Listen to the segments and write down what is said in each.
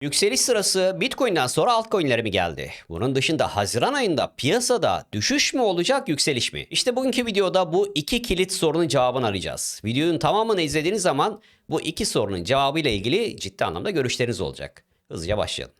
Yükseliş sırası Bitcoin'den sonra altcoin'lere mi geldi? Bunun dışında Haziran ayında piyasada düşüş mü olacak, yükseliş mi? İşte bugünkü videoda bu iki kilit sorunun cevabını arayacağız. Videonun tamamını izlediğiniz zaman bu iki sorunun cevabıyla ilgili ciddi anlamda görüşleriniz olacak. Hızlıca başlayalım.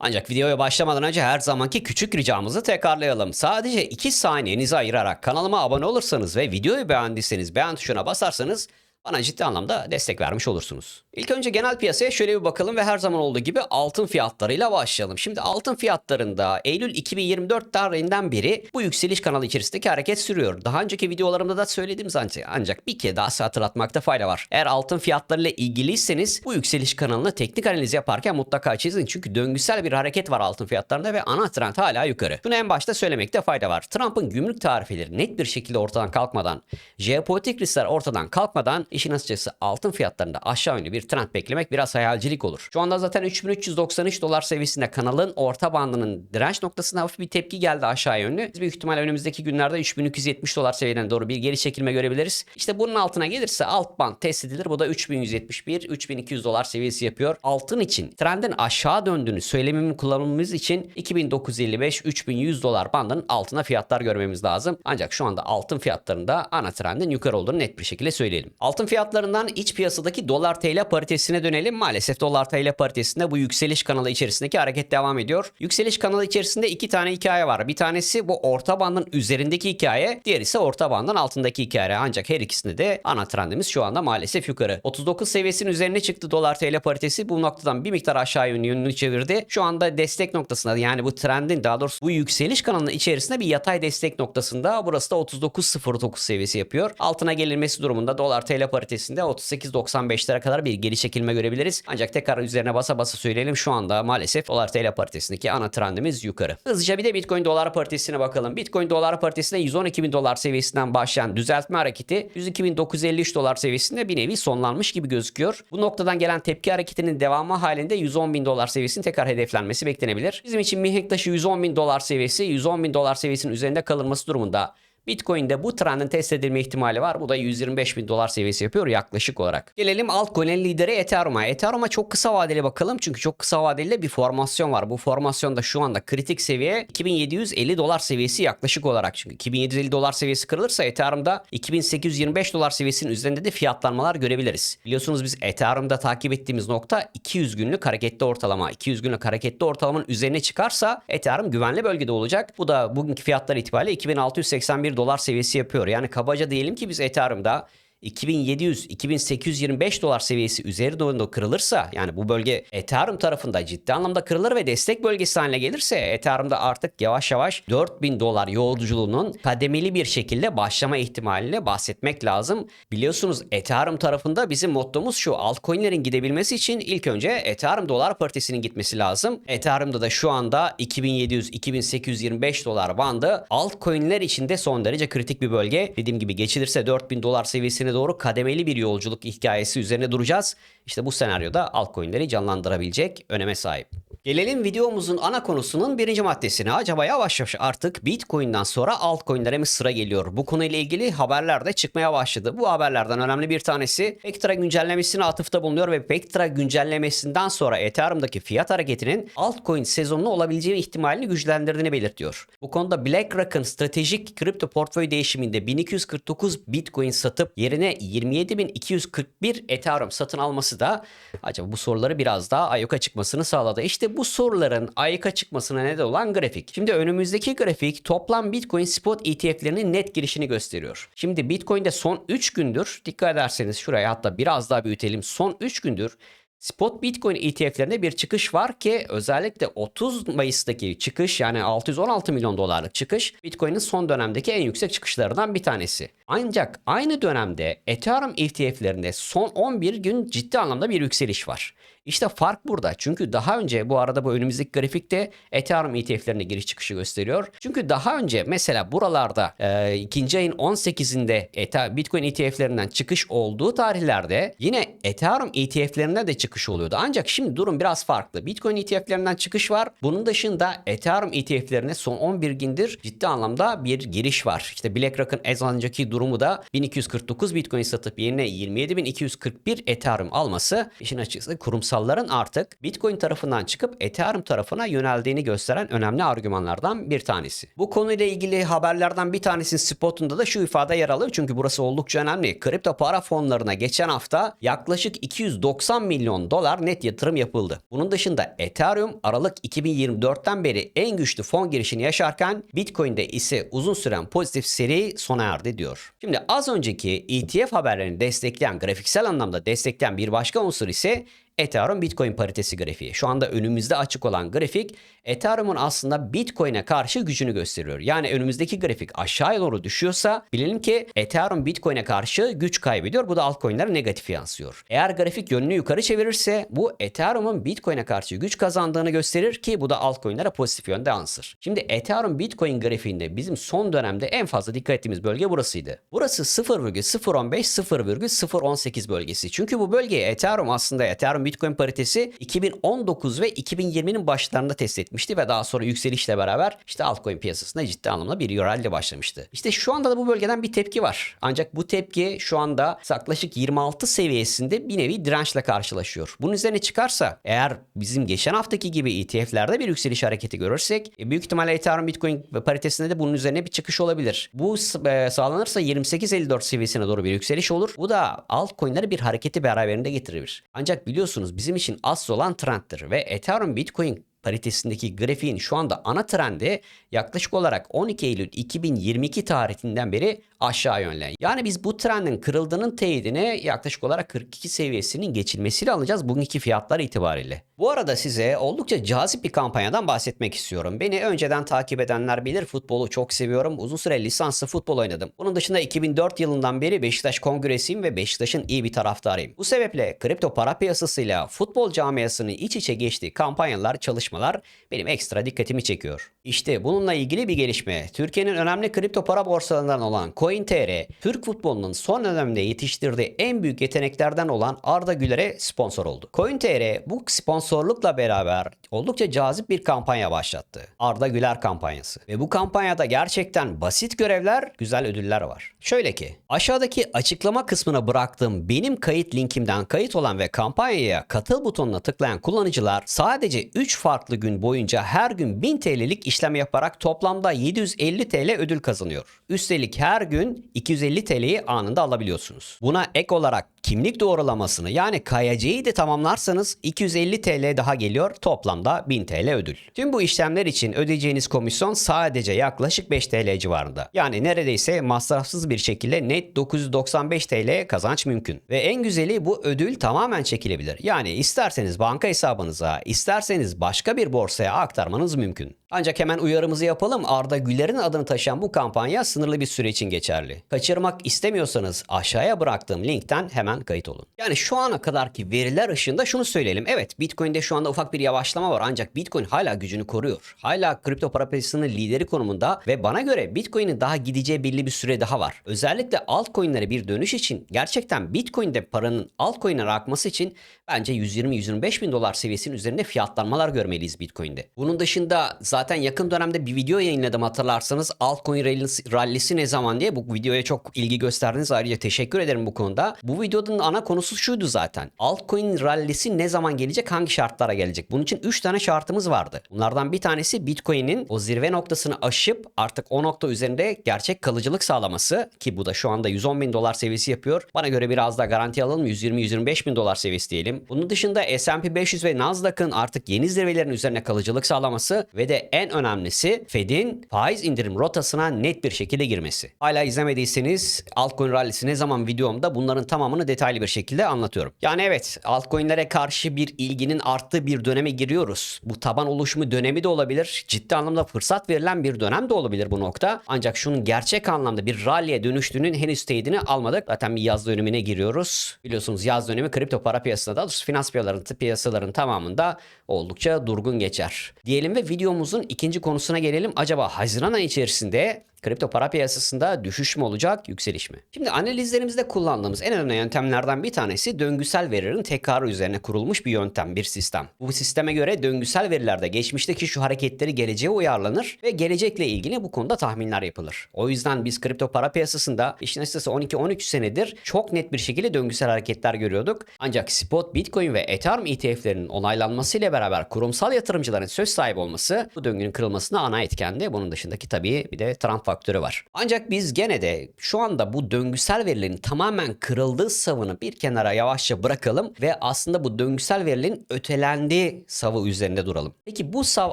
Ancak videoya başlamadan önce her zamanki küçük ricamızı tekrarlayalım. Sadece 2 saniyenizi ayırarak kanalıma abone olursanız ve videoyu beğendiyseniz beğen tuşuna basarsanız bana ciddi anlamda destek vermiş olursunuz. İlk önce genel piyasaya şöyle bir bakalım ve her zaman olduğu gibi altın fiyatlarıyla başlayalım. Şimdi altın fiyatlarında Eylül 2024 tarihinden beri bu yükseliş kanalı içerisindeki hareket sürüyor. Daha önceki videolarımda da söylediğim zaten ancak bir kere daha hatırlatmakta fayda var. Eğer altın fiyatlarıyla ilgiliyseniz bu yükseliş kanalını teknik analiz yaparken mutlaka çizin. Çünkü döngüsel bir hareket var altın fiyatlarında ve ana trend hala yukarı. Bunu en başta söylemekte fayda var. Trump'ın gümrük tarifeleri net bir şekilde ortadan kalkmadan, jeopolitik riskler ortadan kalkmadan işin açıkçası altın fiyatlarında aşağı yönlü bir trend beklemek biraz hayalcilik olur. Şu anda zaten 3393 dolar seviyesinde kanalın orta bandının direnç noktasına hafif bir tepki geldi aşağı yönlü. Biz büyük ihtimal önümüzdeki günlerde 3270 dolar seviyeden doğru bir geri çekilme görebiliriz. İşte bunun altına gelirse alt band test edilir. Bu da 3171 3200 dolar seviyesi yapıyor. Altın için trendin aşağı döndüğünü söylemimi kullanmamız için 2955 3100 dolar bandının altına fiyatlar görmemiz lazım. Ancak şu anda altın fiyatlarında ana trendin yukarı olduğunu net bir şekilde söyleyelim. Altın fiyatlarından iç piyasadaki dolar TL paritesine dönelim. Maalesef dolar TL paritesinde bu yükseliş kanalı içerisindeki hareket devam ediyor. Yükseliş kanalı içerisinde iki tane hikaye var. Bir tanesi bu orta bandın üzerindeki hikaye, diğeri ise orta bandın altındaki hikaye. Ancak her ikisinde de ana trendimiz şu anda maalesef yukarı. 39 seviyesinin üzerine çıktı dolar TL paritesi. Bu noktadan bir miktar aşağı yönünü çevirdi. Şu anda destek noktasında yani bu trendin daha doğrusu bu yükseliş kanalının içerisinde bir yatay destek noktasında. Burası da 39.09 seviyesi yapıyor. Altına gelinmesi durumunda dolar TL paritesinde 38.95'lere kadar bir geri çekilme görebiliriz. Ancak tekrar üzerine basa basa söyleyelim şu anda maalesef dolar TL paritesindeki ana trendimiz yukarı. Hızlıca bir de Bitcoin dolar paritesine bakalım. Bitcoin dolar paritesinde 112 bin dolar seviyesinden başlayan düzeltme hareketi 102.953 dolar seviyesinde bir nevi sonlanmış gibi gözüküyor. Bu noktadan gelen tepki hareketinin devamı halinde 110 bin dolar seviyesinin tekrar hedeflenmesi beklenebilir. Bizim için mihenk taşı 110 bin dolar seviyesi 110 bin dolar seviyesinin üzerinde kalınması durumunda Bitcoin'de bu trendin test edilme ihtimali var. Bu da 125 bin dolar seviyesi yapıyor yaklaşık olarak. Gelelim altcoin'in lideri Ethereum'a. Ethereum'a çok kısa vadeli bakalım. Çünkü çok kısa vadeli bir formasyon var. Bu formasyonda şu anda kritik seviye 2750 dolar seviyesi yaklaşık olarak. Çünkü 2750 dolar seviyesi kırılırsa Ethereum'da 2825 dolar seviyesinin üzerinde de fiyatlanmalar görebiliriz. Biliyorsunuz biz Ethereum'da takip ettiğimiz nokta 200 günlük hareketli ortalama. 200 günlük hareketli ortalamanın üzerine çıkarsa Ethereum güvenli bölgede olacak. Bu da bugünkü fiyatlar itibariyle 2681 dolar seviyesi yapıyor. Yani kabaca diyelim ki biz Ethereum'da 2700-2825 dolar seviyesi üzeri doğru kırılırsa yani bu bölge Ethereum tarafında ciddi anlamda kırılır ve destek bölgesi haline gelirse Ethereum'da artık yavaş yavaş 4000 dolar yolculuğunun kademeli bir şekilde başlama ihtimaline bahsetmek lazım. Biliyorsunuz Ethereum tarafında bizim mottomuz şu altcoin'lerin gidebilmesi için ilk önce Ethereum dolar paritesinin gitmesi lazım. Ethereum'da da şu anda 2700-2825 dolar bandı altcoin'ler içinde son derece kritik bir bölge. Dediğim gibi geçilirse 4000 dolar seviyesine doğru kademeli bir yolculuk hikayesi üzerine duracağız. İşte bu senaryoda altcoin'leri canlandırabilecek öneme sahip. Gelelim videomuzun ana konusunun birinci maddesine. Acaba yavaş yavaş artık Bitcoin'den sonra altcoin'lere mi sıra geliyor? Bu konuyla ilgili haberler de çıkmaya başladı. Bu haberlerden önemli bir tanesi Pektra güncellemesine atıfta bulunuyor ve Pektra güncellemesinden sonra Ethereum'daki fiyat hareketinin altcoin sezonunu olabileceği ihtimalini güçlendirdiğini belirtiyor. Bu konuda BlackRock'ın stratejik kripto portföy değişiminde 1249 Bitcoin satıp yerine 27241 Ethereum satın alması da acaba bu soruları biraz daha ayyuka çıkmasını sağladı. İşte bu soruların ayyuka çıkmasına neden olan grafik. Şimdi önümüzdeki grafik toplam Bitcoin spot ETF'lerinin net girişini gösteriyor. Şimdi Bitcoin'de son 3 gündür dikkat ederseniz şuraya hatta biraz daha büyütelim. Son 3 gündür Spot Bitcoin ETF'lerinde bir çıkış var ki özellikle 30 Mayıs'taki çıkış yani 616 milyon dolarlık çıkış Bitcoin'in son dönemdeki en yüksek çıkışlarından bir tanesi. Ancak aynı dönemde Ethereum ETF'lerinde son 11 gün ciddi anlamda bir yükseliş var. İşte fark burada. Çünkü daha önce bu arada bu önümüzdeki grafikte Ethereum ETF'lerine giriş çıkışı gösteriyor. Çünkü daha önce mesela buralarda e, ikinci ayın 18'inde Ether, Bitcoin ETF'lerinden çıkış olduğu tarihlerde yine Ethereum ETF'lerine de çıkış oluyordu. Ancak şimdi durum biraz farklı. Bitcoin ETF'lerinden çıkış var. Bunun dışında Ethereum ETF'lerine son 11 gündür ciddi anlamda bir giriş var. İşte BlackRock'ın az önceki durumu da 1249 Bitcoin satıp yerine 27241 Ethereum alması işin açıkçası kurumsalların artık Bitcoin tarafından çıkıp Ethereum tarafına yöneldiğini gösteren önemli argümanlardan bir tanesi. Bu konuyla ilgili haberlerden bir tanesinin spotunda da şu ifade yer alıyor çünkü burası oldukça önemli. Kripto para fonlarına geçen hafta yaklaşık 290 milyon dolar net yatırım yapıldı. Bunun dışında Ethereum Aralık 2024'ten beri en güçlü fon girişini yaşarken Bitcoin'de ise uzun süren pozitif seri sona erdi diyor. Şimdi az önceki ETF haberlerini destekleyen, grafiksel anlamda destekleyen bir başka unsur ise Ethereum Bitcoin paritesi grafiği. Şu anda önümüzde açık olan grafik Ethereum'un aslında Bitcoin'e karşı gücünü gösteriyor. Yani önümüzdeki grafik aşağıya doğru düşüyorsa bilelim ki Ethereum Bitcoin'e karşı güç kaybediyor. Bu da altcoin'lere negatif yansıyor. Eğer grafik yönünü yukarı çevirirse bu Ethereum'un Bitcoin'e karşı güç kazandığını gösterir ki bu da altcoin'lere pozitif yönde yansır. Şimdi Ethereum Bitcoin grafiğinde bizim son dönemde en fazla dikkat ettiğimiz bölge burasıydı. Burası 0,015-0,018 bölgesi. Çünkü bu bölgeye Ethereum aslında Ethereum Bitcoin paritesi 2019 ve 2020'nin başlarında test etmişti ve daha sonra yükselişle beraber işte altcoin piyasasında ciddi anlamda bir rally başlamıştı. İşte şu anda da bu bölgeden bir tepki var. Ancak bu tepki şu anda yaklaşık 26 seviyesinde bir nevi dirençle karşılaşıyor. Bunun üzerine çıkarsa eğer bizim geçen haftaki gibi ETF'lerde bir yükseliş hareketi görürsek e, büyük ihtimalle Ethereum Bitcoin paritesinde de bunun üzerine bir çıkış olabilir. Bu e, sağlanırsa 28.54 seviyesine doğru bir yükseliş olur. Bu da altcoin'lere bir hareketi beraberinde getirir. Ancak biliyorsunuz bizim için asıl olan trenddir ve Ethereum Bitcoin paritesindeki grafiğin şu anda ana trendi yaklaşık olarak 12 Eylül 2022 tarihinden beri aşağı yönlü. Yani biz bu trendin kırıldığının teyidine yaklaşık olarak 42 seviyesinin geçilmesiyle alacağız bugünkü fiyatlar itibariyle. Bu arada size oldukça cazip bir kampanyadan bahsetmek istiyorum. Beni önceden takip edenler bilir futbolu çok seviyorum. Uzun süre lisanslı futbol oynadım. Bunun dışında 2004 yılından beri Beşiktaş kongresiyim ve Beşiktaş'ın iyi bir taraftarıyım. Bu sebeple kripto para piyasasıyla futbol camiasının iç içe geçtiği kampanyalar, çalışmalar benim ekstra dikkatimi çekiyor. İşte bununla ilgili bir gelişme. Türkiye'nin önemli kripto para borsalarından olan CoinTR, Türk futbolunun son dönemde yetiştirdiği en büyük yeteneklerden olan Arda Güler'e sponsor oldu. CoinTR bu sponsorlukla beraber oldukça cazip bir kampanya başlattı. Arda Güler kampanyası. Ve bu kampanyada gerçekten basit görevler, güzel ödüller var. Şöyle ki, aşağıdaki açıklama kısmına bıraktığım benim kayıt linkimden kayıt olan ve kampanyaya katıl butonuna tıklayan kullanıcılar sadece 3 farklı gün boyunca her gün 1000 TL'lik işlem yaparak toplamda 750 TL ödül kazanıyor. Üstelik her gün 250 TL'yi anında alabiliyorsunuz. Buna ek olarak kimlik doğrulamasını yani KYC'yi de tamamlarsanız 250 TL daha geliyor toplamda 1000 TL ödül. Tüm bu işlemler için ödeyeceğiniz komisyon sadece yaklaşık 5 TL civarında. Yani neredeyse masrafsız bir şekilde net 995 TL kazanç mümkün. Ve en güzeli bu ödül tamamen çekilebilir. Yani isterseniz banka hesabınıza, isterseniz başka bir borsaya aktarmanız mümkün. Ancak hemen uyarımızı yapalım. Arda Güler'in adını taşıyan bu kampanya sınırlı bir süre için geçerli. Kaçırmak istemiyorsanız aşağıya bıraktığım linkten hemen kayıt olun. Yani şu ana kadarki veriler ışığında şunu söyleyelim. Evet Bitcoin'de şu anda ufak bir yavaşlama var ancak Bitcoin hala gücünü koruyor. Hala kripto para piyasasının lideri konumunda ve bana göre Bitcoin'in daha gideceği belli bir süre daha var. Özellikle altcoin'lere bir dönüş için gerçekten Bitcoin'de paranın altcoin'e akması için bence 120-125 bin dolar seviyesinin üzerinde fiyatlanmalar görmeliyiz Bitcoin'de. Bunun dışında zaten yakın dönemde bir video yayınladım hatırlarsanız altcoin rallisi, rallisi ne zaman diye bu videoya çok ilgi gösterdiniz ayrıca teşekkür ederim bu konuda. Bu videonun ana konusu şuydu zaten. Altcoin rallisi ne zaman gelecek hangi şartlara gelecek? Bunun için 3 tane şartımız vardı. Bunlardan bir tanesi Bitcoin'in o zirve noktasını aşıp artık o nokta üzerinde gerçek kalıcılık sağlaması ki bu da şu anda 110 bin dolar seviyesi yapıyor. Bana göre biraz daha garanti alalım 120-125 bin dolar seviyesi diyelim. Bunun dışında S&P 500 ve Nasdaq'ın artık yeni zirvelerin üzerine kalıcılık sağlaması ve de en önemlisi Fed'in faiz indirim rotasına net bir şekilde girmesi. Hala izlemediyseniz altcoin rallisi ne zaman videomda bunların tamamını detaylı bir şekilde anlatıyorum. Yani evet altcoin'lere karşı bir ilginin arttığı bir döneme giriyoruz. Bu taban oluşumu dönemi de olabilir. Ciddi anlamda fırsat verilen bir dönem de olabilir bu nokta. Ancak şunun gerçek anlamda bir rally'e dönüştüğünün henüz teyidini almadık. Zaten bir yaz dönemine giriyoruz. Biliyorsunuz yaz dönemi kripto para piyasasında da finans piyasaların, piyasaların tamamında oldukça durgun geçer. Diyelim ve videomuzun ikinci konusuna gelelim. Acaba Haziran ayı içerisinde kripto para piyasasında düşüş mü olacak, yükseliş mi? Şimdi analizlerimizde kullandığımız en önemli yöntemlerden bir tanesi döngüsel verilerin tekrarı üzerine kurulmuş bir yöntem, bir sistem. Bu sisteme göre döngüsel verilerde geçmişteki şu hareketleri geleceğe uyarlanır ve gelecekle ilgili bu konuda tahminler yapılır. O yüzden biz kripto para piyasasında işin açıkçası 12-13 senedir çok net bir şekilde döngüsel hareketler görüyorduk. Ancak spot, bitcoin ve ethereum ETF'lerinin onaylanmasıyla beraber kurumsal yatırımcıların söz sahibi olması bu döngünün kırılmasına ana etkendi. Bunun dışındaki tabii bir de Trump faktörü var. Ancak biz gene de şu anda bu döngüsel verilerin tamamen kırıldığı savını bir kenara yavaşça bırakalım ve aslında bu döngüsel verilerin ötelendiği savı üzerinde duralım. Peki bu sav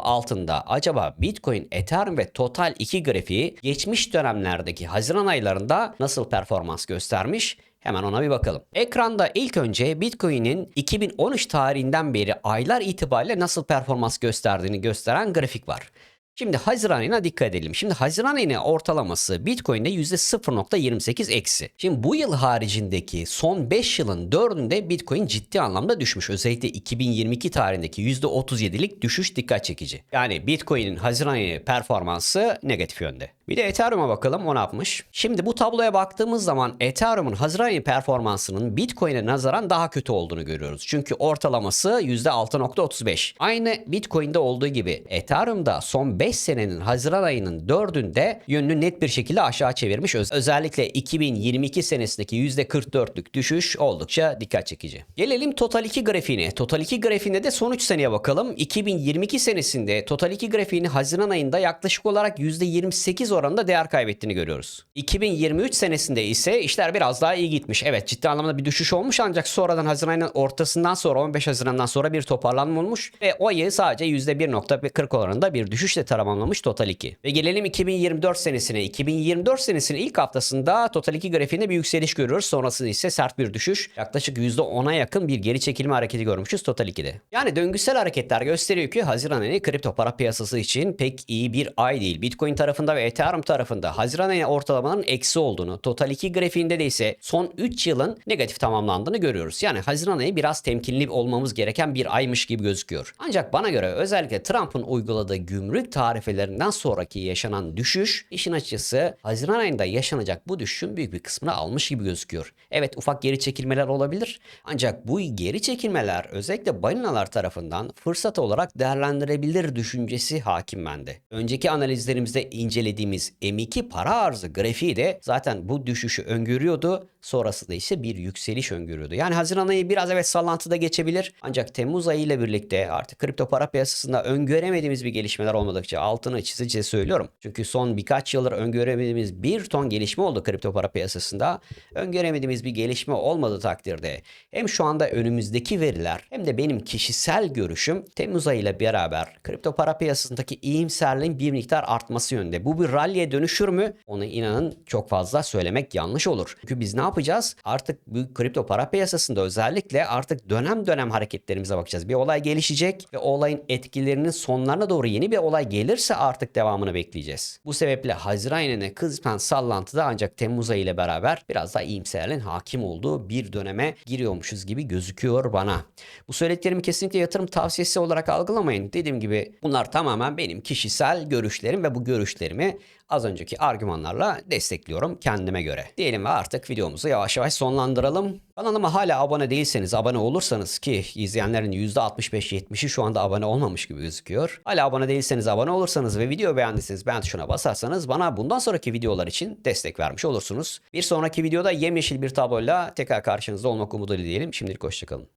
altında acaba Bitcoin, Ethereum ve Total 2 grafiği geçmiş dönemlerdeki Haziran aylarında nasıl performans göstermiş? Hemen ona bir bakalım. Ekranda ilk önce Bitcoin'in 2013 tarihinden beri aylar itibariyle nasıl performans gösterdiğini gösteren grafik var. Şimdi Haziran ayına dikkat edelim. Şimdi Haziran ayına ortalaması Bitcoin'de %0.28 eksi. Şimdi bu yıl haricindeki son 5 yılın 4'ünde Bitcoin ciddi anlamda düşmüş. Özellikle 2022 tarihindeki %37'lik düşüş dikkat çekici. Yani Bitcoin'in Haziran ayı performansı negatif yönde. Bir de Ethereum'a bakalım o ne yapmış. Şimdi bu tabloya baktığımız zaman Ethereum'un Haziran ayı performansının Bitcoin'e nazaran daha kötü olduğunu görüyoruz. Çünkü ortalaması %6.35. Aynı Bitcoin'de olduğu gibi Ethereum'da son 5 senenin Haziran ayının 4'ünde yönünü net bir şekilde aşağı çevirmiş. Öz- özellikle 2022 senesindeki %44'lük düşüş oldukça dikkat çekici. Gelelim Total 2 grafiğine. Total 2 grafiğinde de son 3 seneye bakalım. 2022 senesinde Total 2 grafiğini Haziran ayında yaklaşık olarak %28 oranında değer kaybettiğini görüyoruz. 2023 senesinde ise işler biraz daha iyi gitmiş. Evet ciddi anlamda bir düşüş olmuş ancak sonradan Haziran ayının ortasından sonra 15 Haziran'dan sonra bir toparlanma olmuş ve o ayı sadece %1.40 oranında bir düşüşle tamamlamış Total 2. Ve gelelim 2024 senesine. 2024 senesinin ilk haftasında Total 2 grafiğinde bir yükseliş görüyoruz. Sonrasında ise sert bir düşüş. Yaklaşık %10'a yakın bir geri çekilme hareketi görmüşüz Total 2'de. Yani döngüsel hareketler gösteriyor ki Haziran ayı kripto para piyasası için pek iyi bir ay değil. Bitcoin tarafında ve Ethereum tarafında Haziran ayı ortalamanın eksi olduğunu, Total 2 grafiğinde de ise son 3 yılın negatif tamamlandığını görüyoruz. Yani Haziran ayı biraz temkinli olmamız gereken bir aymış gibi gözüküyor. Ancak bana göre özellikle Trump'ın uyguladığı gümrük tarifelerinden sonraki yaşanan düşüş işin açıkçası Haziran ayında yaşanacak bu düşüşün büyük bir kısmını almış gibi gözüküyor. Evet ufak geri çekilmeler olabilir. Ancak bu geri çekilmeler özellikle balinalar tarafından fırsat olarak değerlendirebilir düşüncesi hakim bende. Önceki analizlerimizde incelediğimiz M2 para arzı grafiği de zaten bu düşüşü öngörüyordu. Sonrasında ise bir yükseliş öngörüyordu. Yani Haziran ayı biraz evet sallantıda geçebilir. Ancak Temmuz ayı ile birlikte artık kripto para piyasasında öngöremediğimiz bir gelişmeler olmadıkça altını çizici söylüyorum. Çünkü son birkaç yıldır öngöremediğimiz bir ton gelişme oldu kripto para piyasasında. Öngöremediğimiz bir gelişme olmadığı takdirde hem şu anda önümüzdeki veriler hem de benim kişisel görüşüm Temmuz ayı ile beraber kripto para piyasasındaki iyimserliğin bir miktar artması yönünde. Bu bir rally'e dönüşür mü? Onu inanın çok fazla söylemek yanlış olur. Çünkü biz ne yapacağız? Artık bu kripto para piyasasında özellikle artık dönem dönem hareketlerimize bakacağız. Bir olay gelişecek ve olayın etkilerinin sonlarına doğru yeni bir olay gelirse artık devamını bekleyeceğiz. Bu sebeple Haziran ayına kısmen sallantıda ancak Temmuz ayı ile beraber biraz daha iyimserliğin hakim olduğu bir döneme giriyormuşuz gibi gözüküyor bana. Bu söylediklerimi kesinlikle yatırım tavsiyesi olarak algılamayın. Dediğim gibi bunlar tamamen benim kişisel görüşlerim ve bu görüşlerimi az önceki argümanlarla destekliyorum kendime göre. Diyelim ve artık videomuzu yavaş yavaş sonlandıralım. Kanalıma hala abone değilseniz, abone olursanız ki izleyenlerin %65-70'i şu anda abone olmamış gibi gözüküyor. Hala abone değilseniz abone olursanız ve video beğendiyseniz beğen tuşuna basarsanız bana bundan sonraki videolar için destek vermiş olursunuz. Bir sonraki videoda yemyeşil bir tabloyla tekrar karşınızda olmak umuduyla diyelim. Şimdilik hoşçakalın.